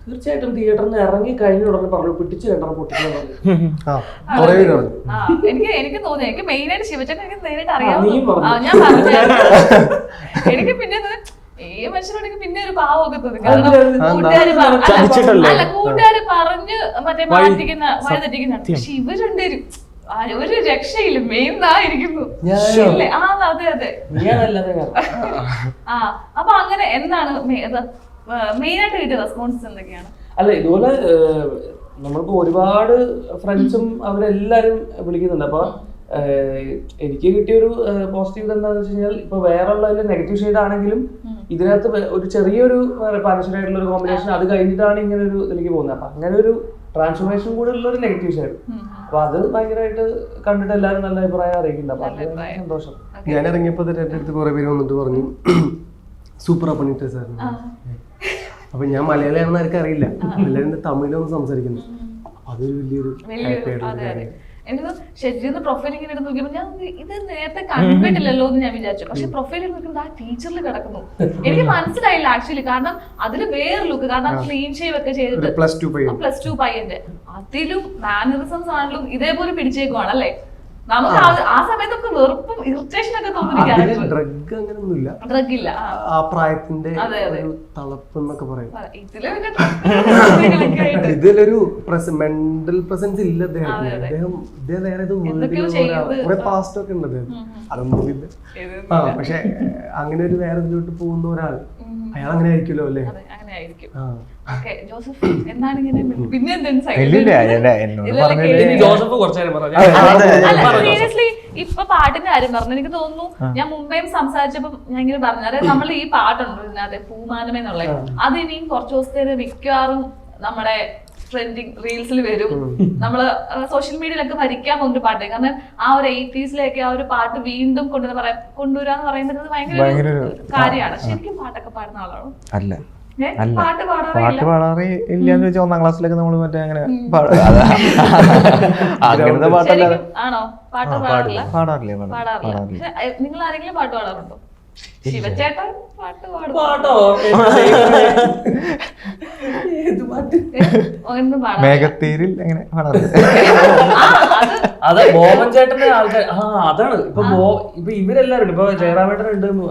തീർച്ചയായിട്ടും തിയേറ്ററിൽ നിന്ന് ഇറങ്ങി കഴിഞ്ഞ ഉടനെ പറഞ്ഞു പിടിച്ചു കണ്ടറ പൊട്ടിക്കാൻ പറഞ്ഞു ആ കുറേ പേര് ആ എനിക്ക് എനിക്ക് തോന്നി. എനിക്ക് മെയിൻ ആയിട്ട് ശിവചേട്ടൻ എനിക്ക് നേരിട്ട്. ആ, ഞാൻ പറഞ്ഞു എനിക്ക് പിന്നെ ഈ മനുഷ്യരോടൊക്കെ പിന്നെ ഒരു പാവമൊക്കെ തോന്നി. കാരണം കൂട്ടുകാര് അല്ല, ചതിച്ചിട്ടല്ലേ? അല്ല കൂട്ടുകാര് പറഞ്ഞ് മറ്റേ മാറ്റിക്കുന്ന വഴി തെറ്റിക്കുന്ന പക്ഷെ ഇവർ രണ്ടുപേരും ആ, ഒരു രക്ഷയില്ല. മെയിൻ ഇല്ലേ? ആ അതെ അതെ ആ അപ്പൊ അങ്ങനെ എന്താണ് മെയിൻ ആയിട്ട് കിട്ടിയ റെസ്പോൺസ് എന്തൊക്കെയാണ്? അല്ല ഇതുപോലെ നമ്മൾക്ക് ഒരുപാട് ഫ്രണ്ട്സും അവരെല്ലാരും വിളിക്കുന്നുണ്ട്. അപ്പൊ എനിക്ക് കിട്ടിയ ഒരു പോസിറ്റീവ് എന്താണെന്ന് വെച്ച് കഴിഞ്ഞാൽ ഇപ്പൊ വേറെ ഉള്ളതിൽ നെഗറ്റീവ് ഷെയ്ഡ് ആണെങ്കിലും ഇതിനകത്ത് ഒരു ചെറിയൊരു ആയിട്ടുള്ള ഒരു കോമ്പിനേഷൻ അത് കഴിഞ്ഞിട്ടാണ് ഇങ്ങനെ ഒരു ഇതിലേക്ക് പോകുന്നത്. അപ്പൊ അങ്ങനെ ഒരു ട്രാൻസ്ഫോർമേഷൻ കൂടെ ഉള്ള ഒരു നെഗറ്റീവ് ഷെയ്ഡ് അപ്പൊ അത് ഭയങ്കരമായിട്ട് കണ്ടിട്ട് എല്ലാവരും നല്ല അഭിപ്രായം അറിയിക്കുന്നുണ്ട്. അപ്പൊ സന്തോഷം. ഞാൻ ഇറങ്ങിയപ്പോൾ തന്നെ എന്റെ അടുത്ത് കുറെ പേര് വന്നിട്ട് പറഞ്ഞു സൂപ്പർ പണിട്ട് സാർ അപ്പൊ ഞാൻ മലയാളിയാണെന്ന് ആർക്കും അറിയില്ല. എല്ലാവരും തമിഴിലൊന്നും സംസാരിക്കുന്നു. അതൊരു വലിയൊരു ആയിട്ടുള്ള അതെ കാര്യം. എനിക്ക് ശരിക്കും പ്രൊഫൈൽ ഇങ്ങനെ എടുത്ത് നോക്കിയപ്പോൾ ഞാൻ ഇത് നേരത്തെ കണ്ടിട്ടില്ലല്ലോ എന്ന് ഞാൻ വിചാരിച്ചു. പക്ഷെ പ്രൊഫൈലിൽ നോക്കുമ്പോൾ ആ ടീച്ചറിൽ കിടക്കുന്നു. എനിക്ക് മനസ്സിലായില്ല ആക്ച്വലി കാരണം അതിൽ വേറെ ലുക്ക് കാരണം ക്ലീൻ ഷേവ് ഒക്കെ ചെയ്തിട്ട് പ്ലസ് ടു പയ്യൻ. പ്ലസ് ടു പയ്യന്റെ. അതിലും മാനറിസംസ് ആണെങ്കിലും ഇതേപോലെ പിടിച്ചേക്കുവാണ് അല്ലേ? നമുക്ക് ആ- ആ സമയത്ത് നമുക്ക് വെറുപ്പും ഇറിറ്റേഷൻ ഒക്കെ ഡ്രഗ് അങ്ങനെയൊന്നുമില്ല ഡ്രഗ് ഇല്ല ആ. പ്രായത്തിന്റെ. ഒരു തളപ്പ് എന്നൊക്കെ പറയും. ഇതിലൊരു മെന്റൽ പ്രസൻസ് ഇല്ല അദ്ദേഹത്തിന്. അദ്ദേഹം ഇദ്ദേഹം വേറെ ഇത് കുറെ പാസ്റ്റ് ഒക്കെ ഉണ്ട് അദ്ദേഹം അതൊന്നും ഇല്ല ആ പക്ഷെ അങ്ങനെ ഒരു വേറെ ഇതിലോട്ട് പോകുന്ന ഒരാൾ അയാൾ അങ്ങനെ ആയിരിക്കുമല്ലോ അല്ലേ? അങ്ങനെ ആയിരിക്കും. ഓക്കെ ജോസഫ് എന്താണ് ഇങ്ങനെ? പിന്നെ സീരിയസ്ലി ഇപ്പൊ പാട്ടിന്റെ കാര്യം പറഞ്ഞു. എനിക്ക് തോന്നുന്നു ഞാൻ മുംബൈയും സംസാരിച്ചപ്പോ ഞാൻ ഇങ്ങനെ പറഞ്ഞു. അതായത് നമ്മൾ ഈ പാട്ടുണ്ട് ഇതിനകത്ത് പൂമാനം എന്നുള്ളത് അത് ഇനിയും കുറച്ച് ദിവസത്തേക്ക് മിക്കവാറും നമ്മുടെ ട്രെൻഡിങ് റീൽസിൽ വരും. നമ്മൾ സോഷ്യൽ മീഡിയയിലൊക്കെ ഭരിക്കാൻ പോകുന്ന ഒരു പാട്ട്. കാരണം ആ ഒരു എയ്റ്റീസിലേക്ക് ആ ഒരു പാട്ട് വീണ്ടും കൊണ്ടുവന്ന് പറയാൻ കൊണ്ടുവരാന്ന് പറയുന്നത് ഭയങ്കര കാര്യമാണ്. ശരിക്കും പാട്ടൊക്കെ പാടുന്ന ആളാണോ? അല്ല? അല്ല. പാട്ട് പാട്ട് പാടാറില്ല എന്ന് വെച്ചാൽ ഒന്നാം ക്ലാസ്സിലൊക്കെ നമ്മൾ മറ്റേ അങ്ങനെ അങ്ങനത്തെ പാട്ടല്ലാതെ ശരിക്കും പാടാറില്ല? പാടാറില്ല നിങ്ങൾ ആരെങ്കിലും പാട്ട് പാടാറുണ്ടോ? ശിവചേട്ടൻ പാട്ട് പാടും. പാട്ടോ? ഏത് പാട്ട്? ഏ, ഒന്നും പാടാറില്ല മേഘത്തേരിൽ എങ്ങനെ അത് ബോബൻ ചേട്ടന്റെ ആൾക്കാർ. ആ അതാണ്. ഇപ്പൊ ബോ ഇപ്പൊ ഇവരെല്ലാരും ഉണ്ട് ഇപ്പൊ ജയറാമേട്ടനുണ്ട് ഉണ്ട്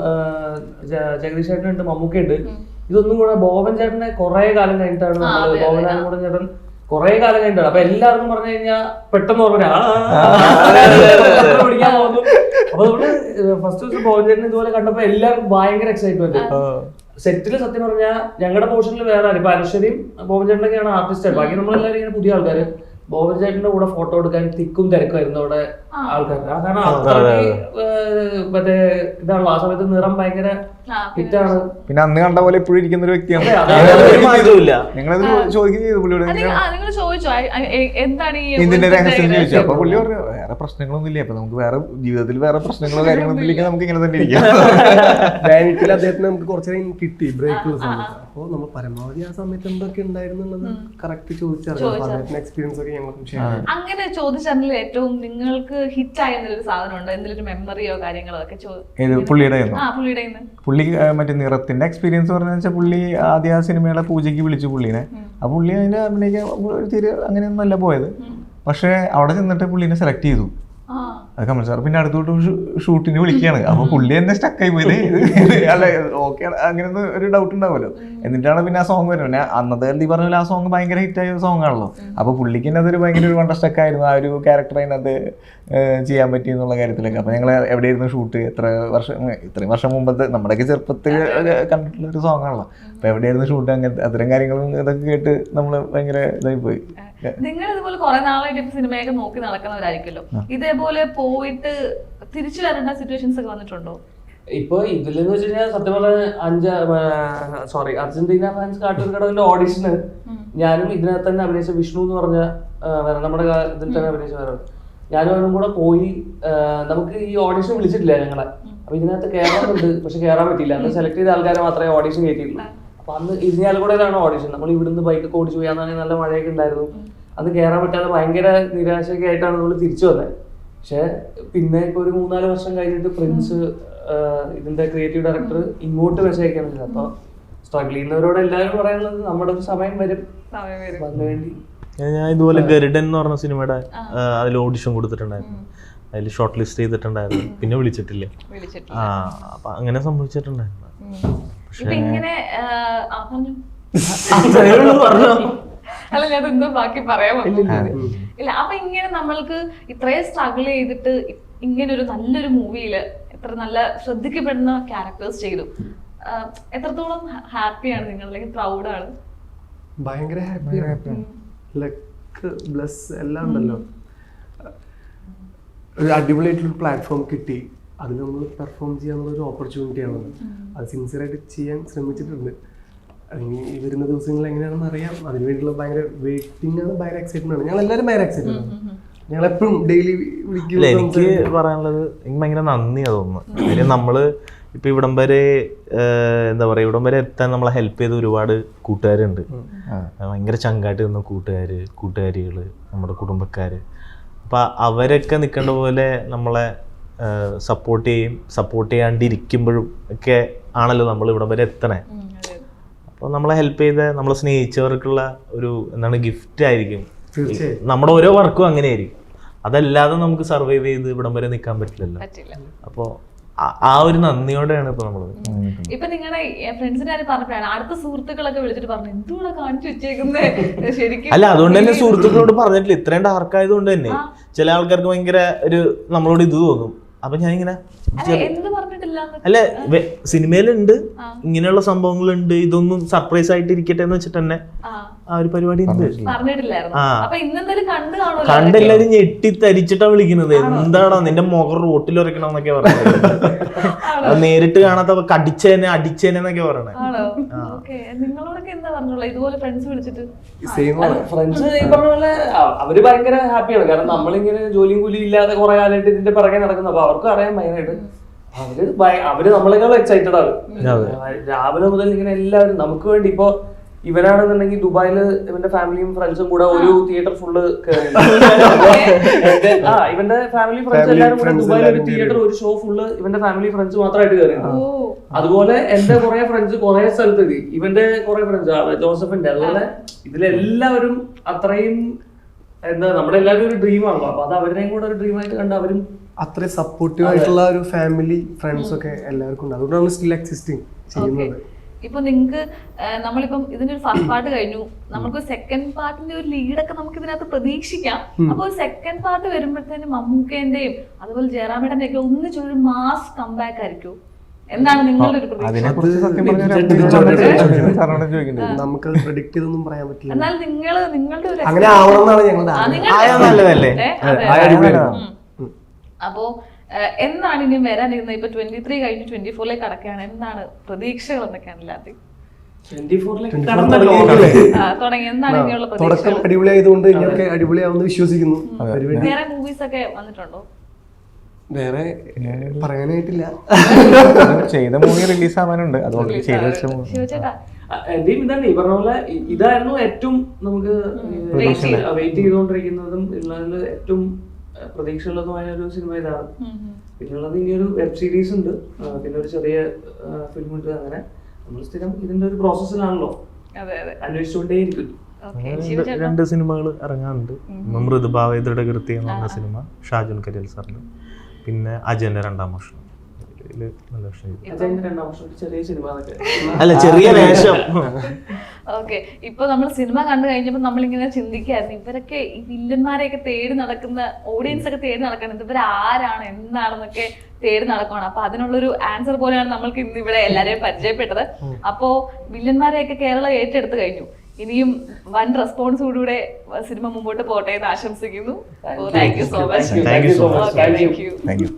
ജഗദീഷ് ചേട്ടനുണ്ട് മമ്മൂക്ക ഉണ്ട്. ഇതൊന്നും കൂടെ ബോബൻ ചേട്ടനെ കുറെ കാലം കഴിഞ്ഞിട്ടാണ് നമ്മൾ ബോബൻ. ആനന്ദ ചേട്ടൻ കുറെ കാലം കഴിഞ്ഞിട്ടാണ്. അപ്പൊ എല്ലാവർക്കും പറഞ്ഞു കഴിഞ്ഞാൽ പെട്ടെന്ന് ഓർമ്മ പിടിക്കാൻ പോകുന്നു. അപ്പൊ നമ്മൾ ഫസ്റ്റ് ദിവസം ചേട്ടൻ ഇതുപോലെ കണ്ടപ്പോ എല്ലാവർക്കും ഭയങ്കര എക്സൈറ്റ്മെന്റ് സെറ്റിൽ സത്യം പറഞ്ഞാൽ ഞങ്ങളുടെ പോർഷനിൽ വേറെ ആരും ഇപ്പൊ അനശ്വരിയും ബോബൻ ചേട്ടനൊക്കെയാണ് ആർട്ടിസ്റ്റ് ബാക്കി നമ്മളെല്ലാവരും ഇങ്ങനെ പുതിയ ആൾക്കാര്. ബോബൻ ചേട്ടന്റെ കൂടെ ഫോട്ടോ എടുക്കാൻ തിക്കും തിരക്കുമായിരുന്നു അവിടെ ആൾക്കാർ കാരണം അത്രയ്ക്ക് ഏഹ്, മറ്റേ ഇതാണല്ലോ ആ സമയത്ത് നിറം ഭയങ്കര ആ, ഹിറ്റാണ് പിന്നെ അന്ന് കണ്ട പോലെ ഇപ്പോഴും ഇരിക്കുന്ന ഒരു വ്യക്തിയാണ്. ഞങ്ങളത് ചോദിക്കുകയും ചോദിച്ചോ എന്താണ് ഈ ഇതിന്റെ രഹസ്യം ഇതിന്റെ ചോദിച്ചു. അപ്പൊ പുള്ളി പറഞ്ഞു വേറെ പ്രശ്നങ്ങളൊന്നും ഇല്ല. അപ്പൊ നമുക്ക് വേറെ ജീവിതത്തിൽ വേറെ പ്രശ്നങ്ങളോ കാര്യങ്ങളൊന്നും ഇല്ലെങ്കിൽ നമുക്ക് ഇങ്ങനെ തന്നെ ഇരിക്കാം. അദ്ദേഹത്തിന് നമുക്ക് കുറച്ചു കിട്ടി ബ്രേക്ക് അപ്പോൾ നമ്മൾ പരമാവധി ആ സമയത്ത് എന്തൊക്കെ ഉണ്ടായിരുന്നു കറക്റ്റ് ചോദിച്ചറിയാം. എക്സ്പീരിയൻസ് ഒക്കെ ഞങ്ങൾക്ക് ഷെയർ അങ്ങനെ ചോദിച്ചറിഞ്ഞ ഏറ്റവും നിങ്ങൾക്ക് ഹിറ്റ് ആയ എന്തെങ്കിലും ഒരു സാധനം ഉണ്ടോ? എന്തെങ്കിലും മെമ്മറിയോ കാര്യങ്ങളോ ഒക്കെ പുള്ളിയുടെ. പുള്ളി മറ്റേ നിറത്തിന്റെ എക്സ്പീരിയൻസ് പറഞ്ഞു വെച്ചാൽ പുള്ളി ആദ്യ ആ സിനിമയുടെ പൂജയ്ക്ക് വിളിച്ചു പുള്ളിനെ. ആ പുള്ളി അതിന്റെ അഭിനയിക്കാൻ ഒരു തീരെ അങ്ങനെയൊന്നും അല്ല പോയത്. പക്ഷേ അവിടെ ചെന്നിട്ട് പുള്ളിനെ സെലക്ട് ചെയ്തു. അത് കമൽ സാർ പിന്നെ അടുത്തോട്ട് ഷൂട്ടിന് വിളിക്കുകയാണ് അപ്പൊ പുള്ളി എന്നെ സ്റ്റക്കായി പോയത് അല്ല ഓക്കെ അങ്ങനെ ഒരു ഡൗട്ട് ഉണ്ടാവുമല്ലോ. എന്നിട്ടാണ് പിന്നെ ആ സോങ് വരുന്നത്. അന്നത്തെ ഈ പറഞ്ഞ പോലെ ആ സോങ് ഭയങ്കര ഹിറ്റായ സോങ് ആണല്ലോ. അപ്പൊ പുള്ളിക്ക് തന്നെ അതൊരു ഭയങ്കര ഒരു വണ്ട സ്റ്റക്കായിരുന്നു ആ ഒരു ക്യാരക്ടർ അതിനകത്ത് ചെയ്യാൻ പറ്റി എന്നുള്ള കാര്യത്തിലൊക്കെ. അപ്പൊ ഞങ്ങൾ എവിടെയായിരുന്നു ഷൂട്ട് എത്ര വർഷം ഇത്രയും വർഷം മുമ്പത്തെ നമ്മുടെയൊക്കെ ചെറുപ്പത്തിൽ കണ്ടിട്ടുള്ള ഒരു സോങ് ആണല്ലോ. അപ്പൊ എവിടെയായിരുന്നു ഷൂട്ട് അങ്ങനത്തെ അത്തരം കാര്യങ്ങളും ഇതൊക്കെ കേട്ട് നമ്മൾ ഭയങ്കര ഇതായി പോയി. നിങ്ങൾ ഇതുപോലെ കുറെ നാളായിട്ട് ഇപ്പൊ സിനിമയൊക്കെ നോക്കി നടക്കുന്നവരായിരിക്കുമല്ലോ. ഇതേപോലെ പോയിട്ട് തിരിച്ചു വരേണ്ട സിറ്റുവേഷൻസ് ഒക്കെ വന്നിട്ടുണ്ടോ? ഇപ്പൊ ഇതിലെന്ന് വെച്ച് കഴിഞ്ഞാൽ സത്യം പറഞ്ഞ അഞ്ച് സോറി അർജന്റീന ഫാൻസ് കാട്ടൂർ കടവിന്റെ ഓഡിഷന് ഞാനും ഇതിനകത്ത് തന്നെ അഭിനയിച്ച വിഷ്ണു എന്ന് പറഞ്ഞ നമ്മുടെ ഇതിൽ തന്നെ അഭിനയിച്ച വേറെ ഞാനും അവനും കൂടെ പോയി നമുക്ക് ഈ ഓഡിഷൻ വിളിച്ചിട്ടില്ല ഞങ്ങളെ. അപ്പൊ ഇതിനകത്ത് കേറാറുണ്ട് പക്ഷെ കേറാൻ പറ്റിയില്ല. അന്ന് സെലക്ട് ചെയ്ത ആൾക്കാരെ മാത്രമേ ഓഡിഷൻ കയറ്റിയുള്ളൂ അപ്പൊ അന്ന് ഇരിഞ്ഞാലക്കുടയിലാണ് ഓഡിഷൻ നമ്മൾ ഇവിടുന്ന് ബൈക്കൊക്കെ ഓടിച്ചു പോയാന്നാണെങ്കിൽ നല്ല മഴയൊക്കെ ഉണ്ടായിരുന്നു. അന്ന് കയറാൻ പറ്റാതെ ഭയങ്കര നിരാശയൊക്കെ ആയിട്ടാണ് നമ്മൾ തിരിച്ചു വന്നത് പക്ഷെ പിന്നെ ഇപ്പൊ ഒരു മൂന്നാൽ വർഷം കഴിഞ്ഞിട്ട് പ്രിൻസ് ഇതിന്റെ ക്രിയേറ്റീവ് ഡയറക്ടർ ഇങ്ങോട്ട് അയക്കാൻ പറ്റില്ല. അപ്പൊ സ്ട്രഗിൾ ചെയ്യുന്നവരോട് എല്ലാവരും പറയുന്നത് നമ്മുടെ ഒരു സമയം വരും. സമയം വരും. അപ്പൊ അതിനുവേണ്ടി ഞാൻ ഇതുപോലെ ഗരുഡൻ എന്ന് പറഞ്ഞ സിനിമയുടെ അതിൽ ഓഡിഷൻ കൊടുത്തിട്ടുണ്ടായിരുന്നു. അതിൽ ഷോർട്ട് ലിസ്റ്റ് ചെയ്തിട്ടുണ്ടായിരുന്നു. പിന്നെ വിളിച്ചിട്ടില്ല. വിളിച്ചിട്ട് ആ അപ്പൊ അങ്ങനെ സംഭവിച്ചിട്ടുണ്ടായിരുന്നു. ഇപ്പൊ ഇങ്ങനെ അല്ല ഞാൻ എന്തോ ബാക്കി പറയാൻ ഇല്ല അപ്പൊ ഇങ്ങനെ നമ്മൾക്ക് ഇത്രയും സ്ട്രഗിൾ ചെയ്തിട്ട് ഇങ്ങനെ ഒരു നല്ലൊരു മൂവിയിൽ എത്ര നല്ല ശ്രദ്ധിക്കപ്പെടുന്ന ക്യാരക്ടേഴ്സ് ചെയ്തു. എത്രത്തോളം ഹാപ്പിയാണ് നിങ്ങൾ? അല്ലെങ്കിൽ പ്രൗഡാണ് ഭയങ്കര ഹാപ്പി ലക്ക് ബ്ലസ് എല്ലാം ഉണ്ടല്ലോ. ഒരു അടിപൊളിയായിട്ടുള്ള പ്ലാറ്റ്ഫോം കിട്ടി. അതിൽ നമ്മൾ പെർഫോം ചെയ്യാനുള്ള ഒരു ഓപ്പർച്യൂണിറ്റിയാണ് അത് സിൻസിയറായിട്ട് ചെയ്യാൻ ശ്രമിച്ചിട്ടുണ്ട്. ഇനി ഈ വരുന്ന ദിവസങ്ങൾ എങ്ങനെയാണെന്ന് അറിയാം. അതിനുവേണ്ടിയുള്ള ഭയങ്കര വെയിറ്റിംഗ് ആണ് ഭയങ്കര എക്സൈറ്റ്മെന്റ് ആണ്. ഞങ്ങൾ എല്ലാവരും ഭയങ്കര എക്സൈറ്റഡ് ആണ്. ഞങ്ങൾ എപ്പോഴും ഡെയിലി ഇല്ല എനിക്ക് പറയാനുള്ളത് എനിക്ക് ഭയങ്കര നന്ദിയാ തോന്നുന്നു. കാര്യം നമ്മൾ ഇപ്പൊ ഇവിടം വരെ എന്താ പറയാ ഇവിടം വരെ എത്താൻ നമ്മളെ ഹെൽപ്പ് ചെയ്ത ഒരുപാട് കൂട്ടുകാരുണ്ട്. ഭയങ്കര ചങ്കായിട്ട് നിന്ന കൂട്ടുകാര് കൂട്ടുകാരികൾ നമ്മുടെ കുടുംബക്കാര്. അപ്പൊ അവരൊക്കെ നിൽക്കേണ്ട പോലെ നമ്മളെ സപ്പോർട്ട് ചെയ്യും സപ്പോർട്ട് ചെയ്യാണ്ടിരിക്കുമ്പോഴും ഒക്കെ ആണല്ലോ നമ്മൾ ഇവിടം വരെ എത്തണേ. അപ്പോൾ നമ്മളെ ഹെൽപ്പ് ചെയ്ത നമ്മളെ സ്നേഹിച്ചവർക്കുള്ള ഒരു എന്താണ് ഗിഫ്റ്റ് ആയിരിക്കും. നമ്മുടെ ഓരോ വർക്കും അങ്ങനെയായിരിക്കും. അതല്ലാതെ നമുക്ക് സർവൈവ് ചെയ്ത് ഇവിടം വരെ നിൽക്കാൻ പറ്റില്ലല്ലോ. പറ്റില്ല. അപ്പോൾ ആ ഒരു നന്ദിയോടെയാണ് ഇപ്പൊ നമ്മൾ ഇപ്പൊ നിങ്ങളുടെ ഫ്രണ്ട്സിന്റെ കാര്യം പറഞ്ഞപ്പോഴാണ് അടുത്ത സുഹൃത്തുക്കളൊക്കെ വിളിച്ചിട്ട് പറഞ്ഞു എന്തുകൂടെ കാണിച്ചു വെച്ചേക്കുന്നത് ശരിക്കും അല്ല അതുകൊണ്ട് തന്നെ സുഹൃത്തുക്കളോട് പറഞ്ഞിട്ടില്ല. ഇത്രയും ഡാർക്ക് ആയതുകൊണ്ട് തന്നെ. ചില ആൾക്കാർക്ക് ഭയങ്കര ഒരു നമ്മളോട് ഇത് തോന്നും. അപ്പൊ ഞാൻ ഇങ്ങനെ അല്ല സിനിമയിലുണ്ട് ഇങ്ങനെയുള്ള സംഭവങ്ങളുണ്ട് ഇതൊന്നും സർപ്രൈസ് ആയിട്ട് ഇരിക്കട്ടെ എന്ന് വെച്ചിട്ട് തന്നെ ആ ഒരു പരിപാടി ഉണ്ട്. കണ്ടെല്ലാരും ഞെട്ടി തരിച്ചിട്ടാ വിളിക്കുന്നത് എന്താണോ നിന്റെ മുഖം റോട്ടിൽ ഉറക്കണം എന്നൊക്കെ പറയുന്നത് നേരിട്ട് കാണാത്ത കടിച്ചേനെ അടിച്ചേനെ എന്നൊക്കെ പറയണേ. ഫ്രണ്ട്സ് വിളിച്ചിട്ട്? സെയിം ഫ്രണ്ട്സ് ഈ പറഞ്ഞ പോലെ അവർ ഭയങ്കര ഹാപ്പിയാണ് കാരണം നമ്മളിങ്ങനെ ജോലിയും കൂലിയും ഇല്ലാതെ കുറെ കാലമായിട്ട് ഇതിന്റെ പിറകെ നടക്കുന്നു. അപ്പൊ അവർക്കും അറിയാൻ മെയിനായിട്ട് അവർ അവർ നമ്മളെക്കാളും എക്സൈറ്റഡ് ആണ്. രാവിലെ മുതൽ ഇങ്ങനെ എല്ലാവരും നമുക്ക് വേണ്ടി ഇപ്പൊ ഇവനാണെന്നുണ്ടെങ്കിൽ ദുബായിൽ ഇവന്റെ ഫാമിലിയും ഫ്രണ്ട്സും കൂടെ ഒരു തിയേറ്റർ ഫുള്ള് ആ ഇവന്റെ ഫാമിലി ഫ്രണ്ട്സ് എല്ലാവരും കൂടെ ദുബായിൽ ഒരു തിയേറ്റർ ഒരു ഷോ ഫുള്ള് ഇവന്റെ ഫാമിലി ഫ്രണ്ട്സ് മാത്രമായിട്ട് കയറി അതുപോലെ എന്റെ കുറെ ഫ്രണ്ട്സ് കുറെ സ്ഥലത്ത് എത്തി ഇവന്റെ കുറെ ഫ്രണ്ട്സ് ജോസഫിന്റെ. അതുപോലെ ഇതിലെല്ലാവരും അത്രയും എന്താ നമ്മുടെ എല്ലാവരും ഒരു ഡ്രീം ആണല്ലോ. അപ്പൊ അത് അവരുടെയും കൂടെ ഒരു ഡ്രീം ആയിട്ട് കണ്ട് അവരും അത്രയും സപ്പോർട്ടീവ് ആയിട്ടുള്ള ഒരു ഫാമിലി ഫ്രണ്ട്സ് ഒക്കെ എല്ലാവർക്കും ഉണ്ട്. അതുകൊണ്ടാണ് സ്റ്റിൽ എക്സിസ്റ്റിംഗ് ചെയ്യുന്നത്. ഇപ്പൊ നിങ്ങക്ക് ഏഹ്, നമ്മളിപ്പം ഇതിന്റെ ഒരു ഫസ്റ്റ് പാർട്ട് കഴിഞ്ഞു. നമുക്ക് സെക്കൻഡ് പാർട്ടിന്റെ ഒരു ലീഡൊക്കെ നമുക്ക് ഇതിനകത്ത് പ്രതീക്ഷിക്കാം. അപ്പൊ സെക്കൻഡ് പാർട്ട് വരുമ്പോഴത്തേനും മമ്മൂക്കേന്റെയും അതുപോലെ ജയറാമേടന്റെ ഒക്കെ ഒന്നിച്ചൊരു മാസ് കംബാക്ക് ആയിരിക്കും. എന്താണ് നിങ്ങളുടെ ഒരു നമുക്കത് പ്രിഡിക്ട് ചെയ്തൊന്നും പറയാൻ പറ്റില്ല. എന്നാൽ നിങ്ങൾ നിങ്ങളുടെ ഒരു അങ്ങനെ ആവണം ഞങ്ങളുടെ. അപ്പോ എന്നാണ് ഇനി വരാനിരുന്നത്? ഇപ്പൊ ട്വന്റി ത്രീ കഴിഞ്ഞ് ട്വന്റി ഫോറിലേക്ക് കടക്കുകയാണ്. എന്താണ് പ്രതീക്ഷകൾ എന്തൊക്കെയാണ് ഇല്ലാതെ 24 കടന്നല്ലോ തുടങ്ങിയിട്ടില്ലേ? തുടങ്ങി. എന്താണ് ഇനിയുള്ള തുടക്കം അടിപൊളിയായതുകൊണ്ട് ഇനിയൊക്കെ അടിപൊളിയാവുമെന്ന് വിശ്വസിക്കുന്നു. വേറെ മൂവീസ് ഒക്കെ വന്നിട്ടുണ്ടോ? വേറെ പറയാനായിട്ടില്ല. ചെയ്ത മൂവി റിലീസ് ആവാനുണ്ട്. അതുകൊണ്ട് ചെയ്ത വെച്ച എന്റെയും ഇതാണ് ഈ പറഞ്ഞ പോലെ ഇതായിരുന്നു ഏറ്റവും നമുക്ക് വെയിറ്റ് ചെയ്തുകൊണ്ടിരിക്കുന്നതും ഉള്ളതിൽ ഏറ്റവും പ്രതീക്ഷയുള്ളതുമായ ഒരു സിനിമ ഇതാണ്. ഉം, ഇനിയൊരു പിന്നെയുള്ളത് ഇനി ഒരു വെബ് സീരീസ് ഉണ്ട് പിന്നെ ഒരു ചെറിയ ഫിലിം ഉണ്ട് അങ്ങനെ. നമ്മൾ സ്ഥിരം ഇതിന്റെ ഒരു പ്രോസസ്സിലാണല്ലോ അതെ അതെ. അന്വേഷിച്ചുകൊണ്ടേയിരിക്കും. ഓക്കെ രണ്ട് സിനിമകൾ ഇറങ്ങാറുണ്ട്. മൃദുഭാവേദ്രയുടെ കൃത്യം എന്ന് പറഞ്ഞ സിനിമ ഷാജുൽ കരിയൽ സാറിന്. പിന്നെ അജയന്റെ രണ്ടാം വർഷം. നല്ല ചെറിയ സിനിമ അല്ല ചെറിയ വേഷം. ഓക്കെ. ഇപ്പൊ നമ്മൾ സിനിമ കണ്ടു കഴിഞ്ഞപ്പോ നമ്മളിങ്ങനെ ചിന്തിക്കായിരുന്നു ഇവരൊക്കെ ഈ വില്ലന്മാരെയൊക്കെ തേടി നടക്കുന്ന ഓഡിയൻസ് ഒക്കെ തേടി നടക്കുന്നത് ഇവർ ആരാണ് എന്താണെന്നൊക്കെ തേടി നടക്കുകയാണ് അപ്പൊ അതിനുള്ളൊരു ആൻസർ പോലെയാണ് നമ്മൾക്ക് ഇന്ന് ഇവിടെ എല്ലാരെയും പരിചയപ്പെട്ടത്. അപ്പോ വില്ലന്മാരെയൊക്കെ കേരളം ഏറ്റെടുത്ത് കഴിഞ്ഞു. ഇനിയും വൻ കൂടെ സിനിമ മുമ്പോട്ട് പോട്ടെ എന്ന് ആശംസിക്കുന്നു. Thank you so much thank you